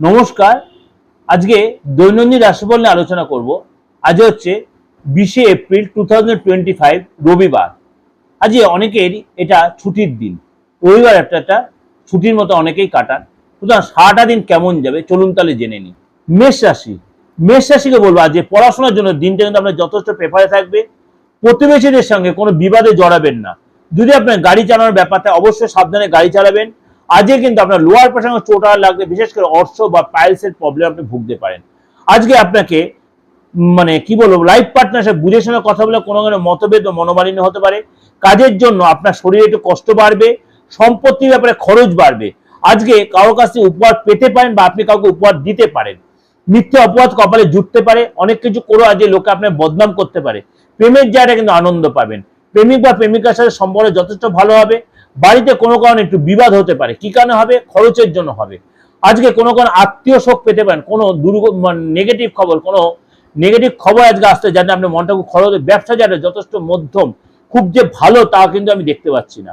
নমস্কার। আজকে দৈনন্দিন রাশিফল নিয়ে আলোচনা করব। আজ হচ্ছে বিশে April two thousand twenty five, রবিবার। আজকে অনেকের এটা ছুটির দিন। রবিবার একটা একটা ছুটির মতো অনেকেই কাটান। সুতরাং সারাটা দিন কেমন যাবে চলুন তাহলে জেনে নিই। মেষ রাশি। মেষ রাশিকে বলব আজ পড়াশোনার জন্য দিনটা কিন্তু আপনার যথেষ্ট প্রেফারে থাকবে। প্রতিবেশীদের সঙ্গে কোনো বিবাদে জড়াবেন না। যদি আপনার গাড়ি চালানোর ব্যাপারটা অবশ্যই সাবধানে গাড়ি চালাবেন। আজকে কিন্তু আপনার লোয়ার প্রসঙ্গে চোট লাগবে বিশেষ করে অর্শ বা পাইলসের প্রবলেম আপনি ভুগতে পারেন। আজকে আপনাকে মানে কি বলব লাইফ পার্টনার পার্টনারশিপ বুঝে শুনে কথা বলে কোনো কোনো মতভেদ ও মনোমালিন্য হতে পারে। কাজের জন্য আপনার শরীরে একটু কষ্ট বাড়বে, সম্পত্তির ব্যাপারে খরচ বাড়বে। আজকে কারোর কাছ থেকে উপহার পেতে পারেন বা আপনি কাউকে উপহার দিতে পারেন। মিথ্যে অপরাধ কপালে জুটতে পারে, অনেক কিছু করে আজকে লোকে আপনার বদনাম করতে পারে। প্রেমের জায়গাটা কিন্তু আনন্দ পাবেন। প্রেমিক বা প্রেমিকার সাথে সম্পর্ক যথেষ্ট ভালো হবে। বাড়িতে কোনো কারণে একটু বিবাদ হতে পারে, কি কারণে হবে? খরচের জন্য হবে। আজকে কোনো কোনো আত্মীয় শোক পেতে পারেন, কোনো দুর্গ নেগেটিভ খবর, কোনো নেগেটিভ খবর আজকে আসতে যাতে আপনার মনটা খুব খরচ, ব্যবসা যাতে যথেষ্ট মধ্যম, খুব যে ভালো তা কিন্তু আমি দেখতে পাচ্ছি না।